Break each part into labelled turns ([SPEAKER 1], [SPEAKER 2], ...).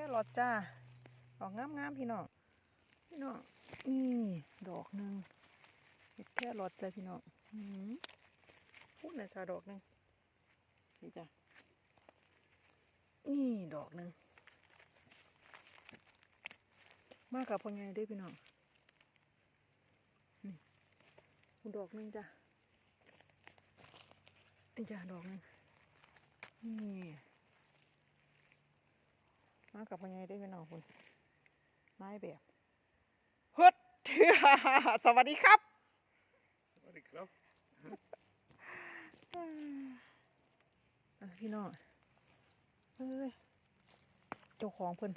[SPEAKER 1] ค่รอทจ้าดอกงามๆพี่น้อง พี่น้อง นี่ดอกหนึ่งเห็ดแค่รอทจ้าพี่น้องพูดหน่อยจ้าดอกหนึ่งนี่จ้ะนี่ดอกหนึ่ง มากับพ่อใหญ่เด้วยพี่น้อง นี่ดอกหนึ่งจ้ะนี่จ้ะดอกหนึ่งนี่ มากับพ่อใหญ่ได้เป็นน้องคุณนายแบบฮึดสวัสดีครับ
[SPEAKER 2] สวัสดีครับ
[SPEAKER 1] อะพี่น้องเอ้ยเจ้าของเพิ่น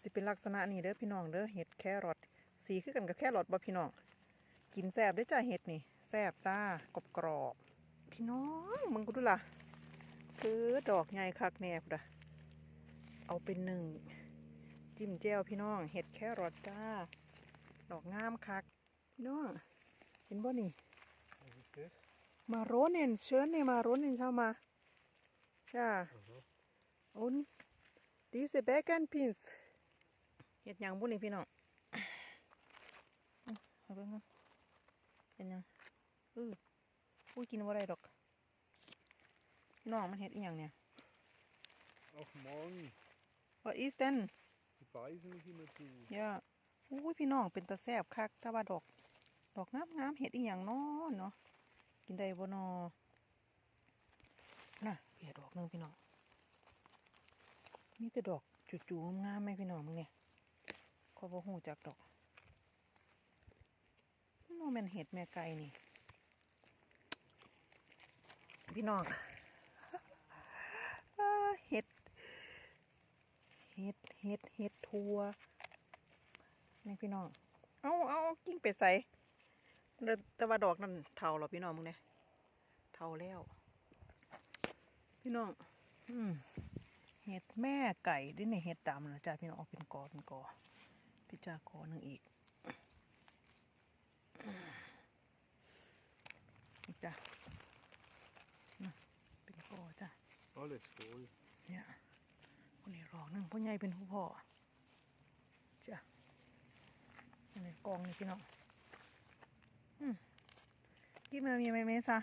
[SPEAKER 1] สิเป็นลักษณะนี้เด้อพี่น้องเด้อเห็ดแครอทสีคือกันกับแครอทบ่พี่น้องกินแซ่บได้อจ้าเห็ดนี่แซ่บจ้ากรอบกรอบๆพี่น้องมึงกูดูล่ะคือดอกใหญ่คักแนบด่ะ เอาเป็นหนึ่งจิ้มแจ่วพี่น้อง เห็ดแครอทจ้า ดอกงามคัก พี่น้อง เห็นบ่นี่ Maronen, schöne Maronen, schau mal. Ja. Und diese Bacon-Pins. เห็ดหยังบุนี่พี่น้องอื้อเอาเบิ่งกันเห็ดหยังเอออุ้ยกินบ่ได้ดอกพี่น้องมันเห็ดอีหยังเนี่ย
[SPEAKER 2] Ach Mann,
[SPEAKER 1] What is denn
[SPEAKER 2] die beißen nicht immer zu.
[SPEAKER 1] ย่าอุ้ยพี่น้องเป็นตาแซ่บคักถ้าว่าดอก ดอกงามงามๆเห็ดอีหยังน้อเนาะกินได้บ่นอน่ะเพียดอกหนึงพี่น้องมีแต่ดอกจู่ๆงามๆไหมพี่น้องมึงเนี่ยขอยบ่ฮู้จักดอกโมแม่นเห็ดแม่ไก่นี่ พี่น้อง อ่าเห็ด เห็ดเห็ดเห็ดทัวนี่พี่น้อง เอาเอากิ้งเป็ดใส่แล้วแต่ว่าดอกนั่นเท่าเหรอพี่น้องมึงเนี่ยเท่าแล้ว พี่น้อง อืมเห็ดแม่ไก่ด้วยเนี่ยเห็ดดำนะจ้าพี่น้องเอาเป็นกอเป็นกอพี่จ้ากอหนึ่งอีกนี่จ้าน่ะเป็นกอจ้า
[SPEAKER 2] Alles voll.
[SPEAKER 1] เนี่ยคน นี้รอกหนึ่งพ่อใหญ่เป็นผู้พ่อเจ้าอันนี้กองนี่พี่น้องอืมกินมามีไหมเมซ่า